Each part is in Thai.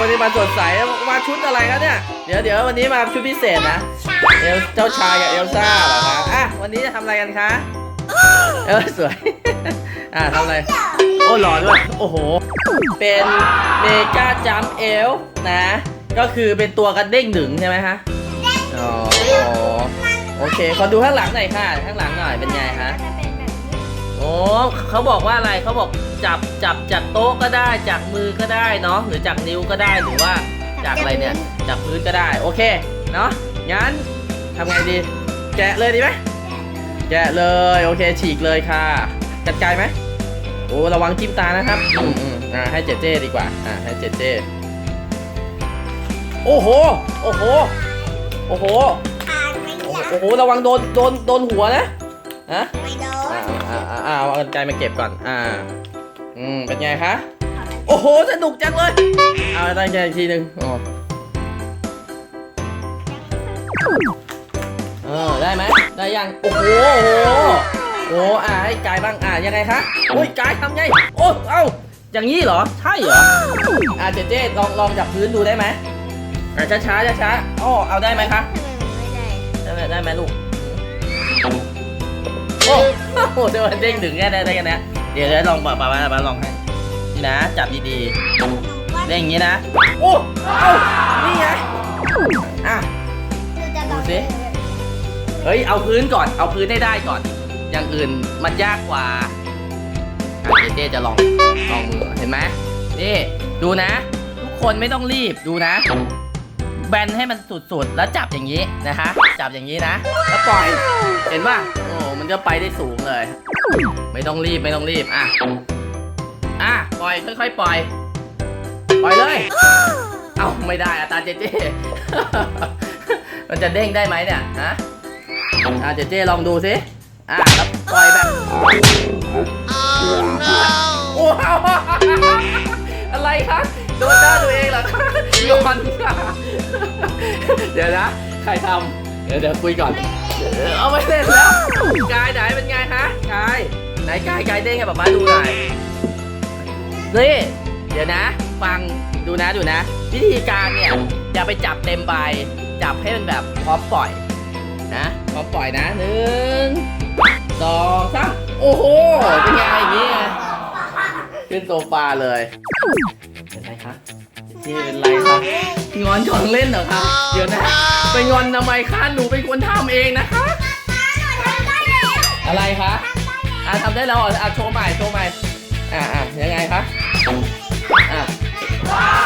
วันนี้มาสดใสมาชุดอะไรครับเนี่ย เดี๋ยวเดี๋ยววันนี้มาชุดพิเศษนะเอลเจ้าชายกับเอลซ่าเหรอคะอะวันนี้จะทำอะไรกันคะ เออสวย อะทำอะไร โอ้หล่อด้วย โอ้โห เป็นเมกาจัมเอลนะ ก็คือเป็นตัวกระเด้งดึงใช่ไหมคะอ๋อโอเค ขอดูข้างหลังหน่อยค่ะ ข้างหลังหน่อยเป็นไงคะ จะเป็นแบบนี้โอ้เขาบอกว่าอะไรเขาบอกจับจับจากโต๊ะก็ได้จากมือก็ได้เนาะหรือจากนิ้วก็ได้หรือว่าจากอะไรเนี่ยจากพื้นก็ได้โอเคเนาะงั้นทำไงดี แกะเลยดีไหมแกะเลยโอเคฉีกเลยค่ะกัดไกลไหมโอ้ระวังจิ้มตานะครับอืมอืมอ่าให้เจเจดีกว่าอ่าให้เจเจโอ้โหโอ้โหโอ้โหอ่านไม่โอ้ยากโหระวังโดนโดนโดนหัวนะฮะไม่โดอ่าน อ่าอ่าอ่าเอากันไกลมาเก็บก่อน อ่า อืม เป็นไงคะ โอ้โห สนุกจังเลย เอาตั้งใจอีกทีหนึ่งโอ้เออ ได้ไหม ได้ยัง โอ้โห โอ้โหโอ้อ่าให้กายบ้าง อ่ายังไงคะโอ้ยกายทำไง โอ้เอ้า อย่างนี้เหรอ ใช่เหรอ อ่าเจเจลองลองจับพื้นดูได้ไหมอ่าช้าช้าช้าช้าๆอ๋อเอาได้ไหมคะทำไมมันไม่ได้ได้ไหมได้ไหมลูก โอ้ โหเดี๋ยวมันเด้งถึงแค่ได้ได้กันเนี้เดี๋ยวเดี๋ยวลองป้าป้าป้าลองให้นี่นะ จับดีๆเด้งอย่างนี้นะโอ้เอ้านี่ไงอะ ดูสิ เฮ้ยเอาพื้นก่อนเอาพื้นได้ได้ก่อน อย่างอื่นมันยากกว่าอะเจเจจะลองลองเห็นไหมนี่ดูนะ ทุกคนไม่ต้องรีบดูนะ แบนให้มันสุดๆ แล้วจับอย่างนี้นะคะ จับอย่างนี้นะ แล้วปล่อย เห็นป่ะ มันก็ไปได้สูงเลย ไม่ต้องรีบไม่ต้องรีบอะอะปล่อยค่อยๆปล่อย ปล่อยเลย เอ้าไม่ได้อะตาเจเจ มันจะเด้งได้ไหมเนี่ยฮะอะเจเจลองดูสิอะแล้วปล่อยแบบโอ้ว้าวอะไรคะโดนหน้าตัวเองเหรอคะงอนค่ะเดี๋ยวนะ ใครทำ เดี๋ยวเดี๋ยวคุยก่อน เอาไปเสร็จแล้วกายไหนเป็นไงคะกายไหนกายกายเด้งให้ป๊าป๊าดูหน่อยนี่เดี๋ยวนะ ฟังดูนะดูนะ วิธีการเนี่ยอย่าไปจับเต็มใบจับให้มันแบบพร้อมปล่อยนะพร้อมปล่อยนะหนึ่งสองสามโอ้โหเป็นไงอย่างงี้ไงขึ้นโซฟาเลยเป็นไรคะเจ๊เป็นไรคะ งอนของเล่นเหรอคะเดี๋ยวนะไปงอนทำไมคะหนูเป็นคนทำเองนะคะ อะไรคะอะทำได้แล้วเหรออะโชว์ใหม่โชว์ใหม่อะอะยังไงคะอะ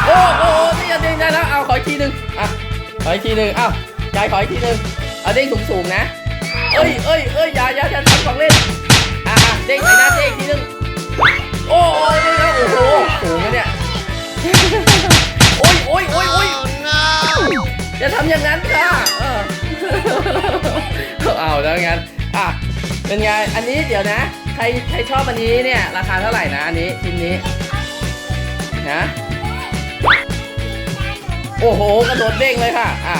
โอ้โอ้โอ้นี่จะเด้งได้แล้วเอาขออีกทีหนึ่งอะขออีกทีหนึ่งอ้าวกายขออีกทีหนึ่งเอาเด้งสูงๆนะเอ้ยเอ้ยเอ้ยอย่าอย่าอย่าทำของเล่นอะอะเด้งไปนะเด้งอีกทีหนึ่งโอ้โอ้ยโอ้โห อะเป็นไง อันนี้เดี๋ยวนะ ใครใครชอบอันนี้เนี่ย ราคาเท่าไหร่นะอันนี้ชิ้นนี้นะโอ้โหกระโดดเด้งเลยค่ะ อะ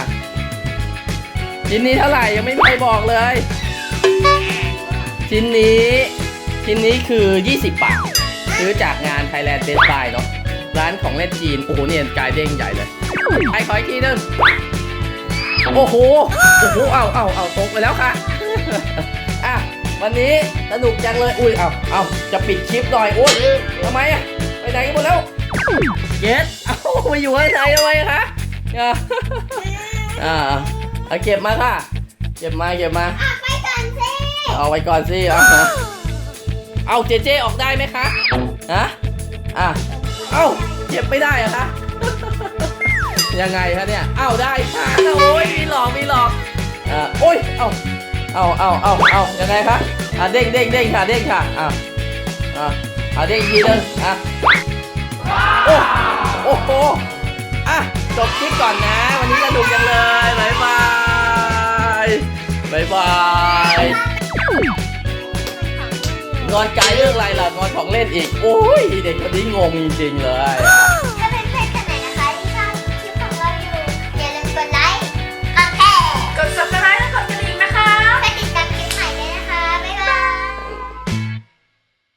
ชิ้นนี้เท่าไหร่ยังไม่มีใครบอกเลย ชิ้นนี้ชิ้นนี้คือ 20 บาทซื้อจากงาน Thailand Best Buy เนาะร้านของเล่นจีน โอ้โหเนี่ยกายเด้งใหญ่เลย ไอ้ขออีกทีหนึง โอ้โห โอ้โห เอาเอาเอาตกไปแล้วค่ะ อะ วันนี้สนุกจังเลย อุ้ย เอาเอาจะปิดคลิปหน่อยโอ้ยทำไมอะ ไปไหนกันหมดแล้ว เย็ดเอาไปอยู่ข้างในทำไมคะอ่าอ่าเอาเก็บมาค่ะ เก็บมาเก็บมา ไปก่อนสิ เอาไว้ก่อนสิเอาเอาเจเจออกได้ไหมคะฮะอะ เอาเก็บไม่ได้เหรอะคะ ยังไงคะเนี่ย เอาได้ค่ะโอ้ โอ้ยเอาเอาเอาเอาเอายังไงคะอะเด้งเด้งเด้งค่ะเด้งค่ะอะอะอะเด้งทีนึงอะโอ้โอ้โหอะจบคลิปก่อนนะ วันนี้สนุกจังเลยบายบายบายบายงอนกายเรื่องอะไรล่ะงอนของเล่นอีกโอ้ยเด็กคนนี้งงจริงๆเลย